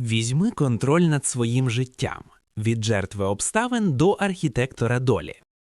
Візьми контроль над своїм життям від жертви обставин до архітектора долі.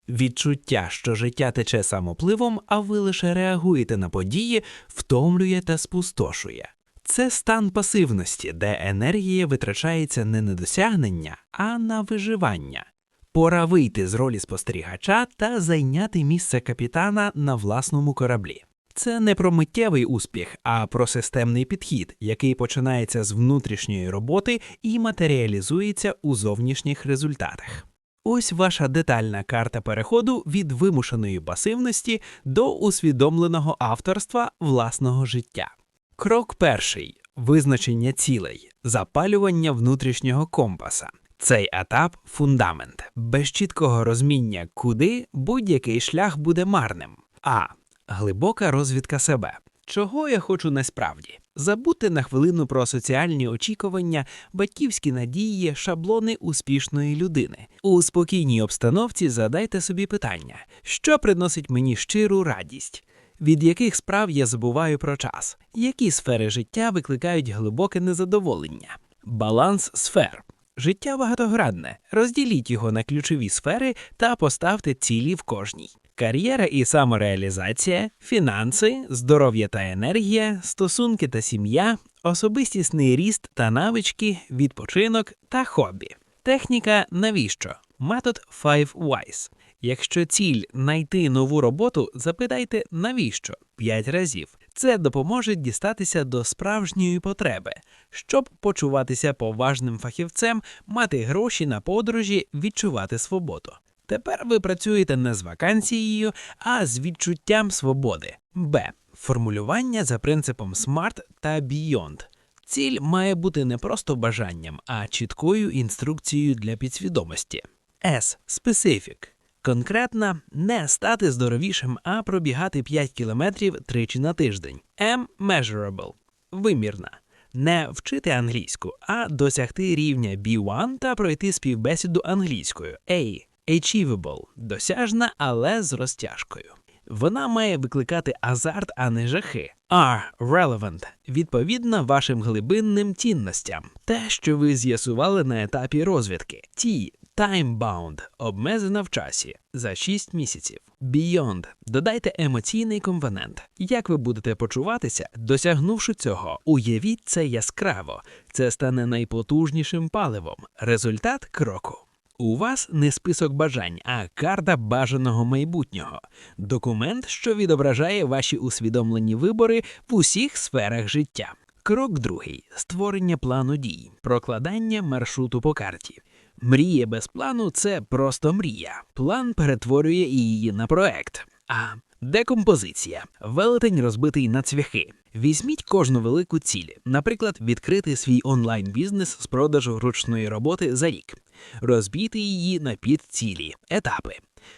Відчуття, що життя тече самопливом, а ви лише реагуєте на події, втомлює та спустошує. Це стан пасивності, де енергія витрачається не на досягнення, а на виживання. Пора вийти з ролі спостерігача та зайняти місце капітана на власному кораблі. Це не про миттєвий успіх, а про системний підхід, який починається з внутрішньої роботи і матеріалізується у зовнішніх результатах. Ось ваша детальна карта переходу від вимушеної пасивності до усвідомленого авторства власного життя. Крок перший визначення цілей, запалювання внутрішнього компаса. Цей етап фундамент. Без чіткого розуміння, куди будь-який шлях буде марним. А. Глибока розвідка себе. Чого я хочу насправді? Забути на хвилину про соціальні очікування, батьківські надії, шаблони успішної людини. У спокійній обстановці задайте собі питання, що приносить мені щиру радість, від яких справ я забуваю про час, які сфери життя викликають глибоке незадоволення, баланс сфер. Життя багатогранне. Розділіть його на ключові сфери та поставте цілі в кожній. Кар'єра і самореалізація, фінанси, здоров'я та енергія, стосунки та сім'я, особистісний ріст та навички, відпочинок та хобі. Техніка навіщо? Метод Five Whys. Якщо ціль знайти нову роботу, запитайте навіщо 5 разів. Це допоможе дістатися до справжньої потреби, щоб почуватися поважним фахівцем, мати гроші на подорожі, відчувати свободу. Тепер ви працюєте не з вакансією, а з відчуттям свободи. Б. Формулювання за принципом SMART та Beyond. Ціль має бути не просто бажанням, а чіткою інструкцією для підсвідомості. S. Specific. Конкретна не стати здоровішим, а пробігати 5 кілометрів тричі на тиждень. M. Measurable. Вимірна. Не вчити англійську, а досягти рівня B1 та пройти співбесіду англійською. A. Achievable. Досяжна, але з розтяжкою. Вона має викликати азарт, а не жахи. R. Relevant. Відповідна вашим глибинним цінностям. Те, що ви з'ясували на етапі розвідки. T. Time-bound – обмежена в часі за 6 місяців. Beyond – додайте емоційний компонент. Як ви будете почуватися, досягнувши цього, уявіть це яскраво. Це стане найпотужнішим паливом. Результат кроку. У вас не список бажань, а карта бажаного майбутнього. Документ, що відображає ваші усвідомлені вибори в усіх сферах життя. Крок другий створення плану дій, прокладання маршруту по карті. Мрія без плану це просто мрія. План перетворює її на проект. А декомпозиція велетень розбитий на цвяхи. Візьміть кожну велику ціль, наприклад, відкрити свій онлайн-бізнес з продажу ручної роботи за рік, розбійте її на підцілі, етапи.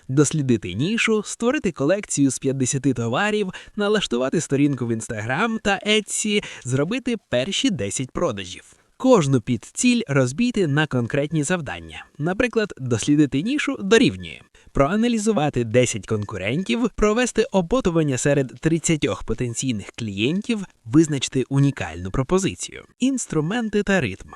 Дослідити нішу, створити колекцію з 50 товарів, налаштувати сторінку в Instagram та Etsy, зробити перші 10 продажів. Кожну підціль розбійте на конкретні завдання. Наприклад, дослідити нішу дорівнює, проаналізувати 10 конкурентів, провести опитування серед 30 потенційних клієнтів, визначити унікальну пропозицію, інструменти та ритм.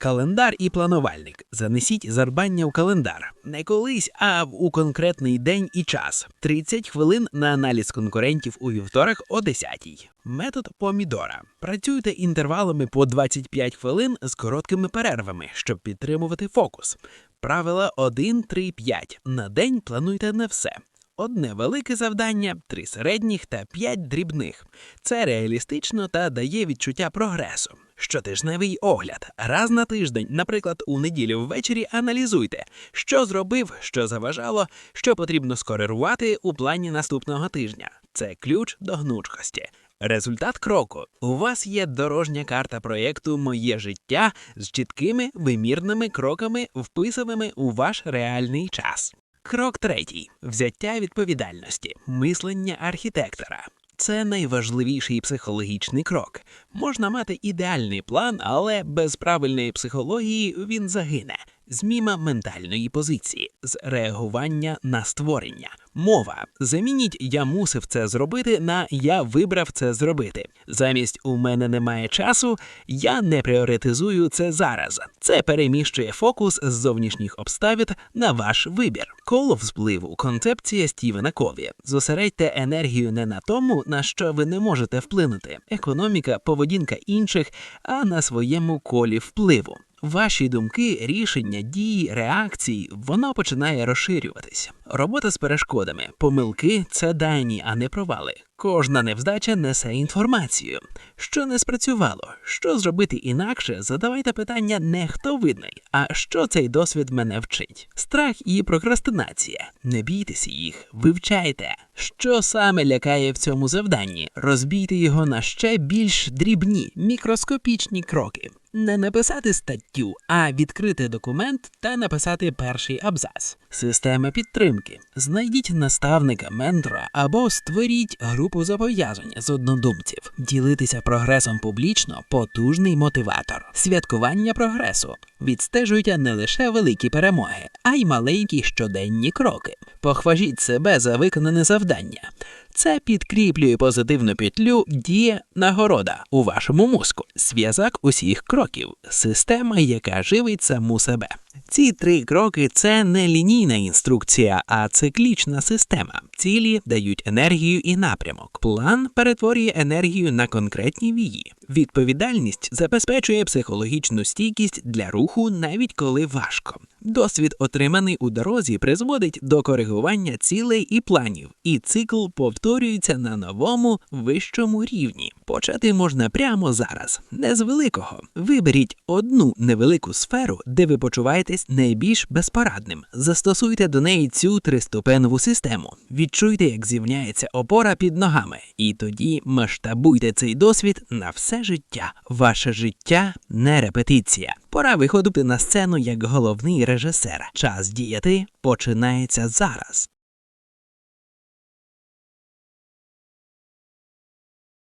Календар і планувальник. Занесіть зарбання в календар. Не колись, а у конкретний день і час. 30 хвилин на аналіз конкурентів у вівторок о 10 Метод помідора. Працюйте інтервалами по 25 хвилин з короткими перервами, щоб підтримувати фокус. Правила 1, 3, 5. На день плануйте не все. Одне велике завдання, три середніх та п'ять дрібних. Це реалістично та дає відчуття прогресу. Щотижневий огляд. Раз на тиждень, наприклад, у неділю ввечері аналізуйте, що зробив, що заважало, що потрібно скоригувати у плані наступного тижня. Це ключ до гнучкості. Результат кроку. У вас є дорожня карта проєкту Моє життя з чіткими вимірними кроками, вписаними у ваш реальний час. Крок третій взяття відповідальності, мислення архітектора. Це найважливіший психологічний крок. Можна мати ідеальний план, але без правильної психології він загине. Зміна ментальної позиції з реагування на створення. Мова. Замініть я мусив це зробити на я вибрав це зробити. Замість у мене немає часу, я не пріоритизую це зараз. Це переміщує фокус з зовнішніх обставин на ваш вибір. Коло впливу концепція Стівена Кові. Зосередьте енергію не на тому, на що ви не можете вплинути. Економіка, поведінка інших, а на своєму колі впливу. Ваші думки, рішення, дії, реакції, воно починає розширюватися. Робота з перешкодами, помилки це дані, а не провали. Кожна невдача несе інформацію. Що не спрацювало, що зробити інакше, задавайте питання не хто видний, а що цей досвід мене вчить. Страх і прокрастинація. Не бійтеся їх, вивчайте. Що саме лякає в цьому завданні? Розбійте його на ще більш дрібні, мікроскопічні кроки. Не написати статтю, а відкрити документ та написати перший абзац. Система підтримки. Знайдіть наставника, ментора або створіть групу зобов'язань з однодумців. Ділитися прогресом публічно потужний мотиватор. Святкування прогресу. Відстежуйте не лише великі перемоги, а й маленькі щоденні кроки. Похважіть себе за виконане завдання. Це підкріплює позитивну петлю діє нагорода у вашому мозку. Зв'язок усіх кроків, система, яка живить саму себе. Ці три кроки це не лінійна інструкція, а циклічна система. Цілі дають енергію і напрямок. План перетворює енергію на конкретні вії. Відповідальність забезпечує психологічну стійкість для руху, навіть коли важко. Досвід, отриманий у дорозі, призводить до коригування цілей і планів, і цикл повторюється на новому вищому рівні. Почати можна прямо зараз, не з великого. Виберіть одну невелику сферу, де ви почуваєтесь найбільш безпорадним. Застосуйте до неї цю триступенову систему. Відчуйте, як зівняється опора під ногами, і тоді масштабуйте цей досвід на все життя. Ваше життя не репетиція. Пора виходити на сцену як головний режисер. Час діяти починається зараз.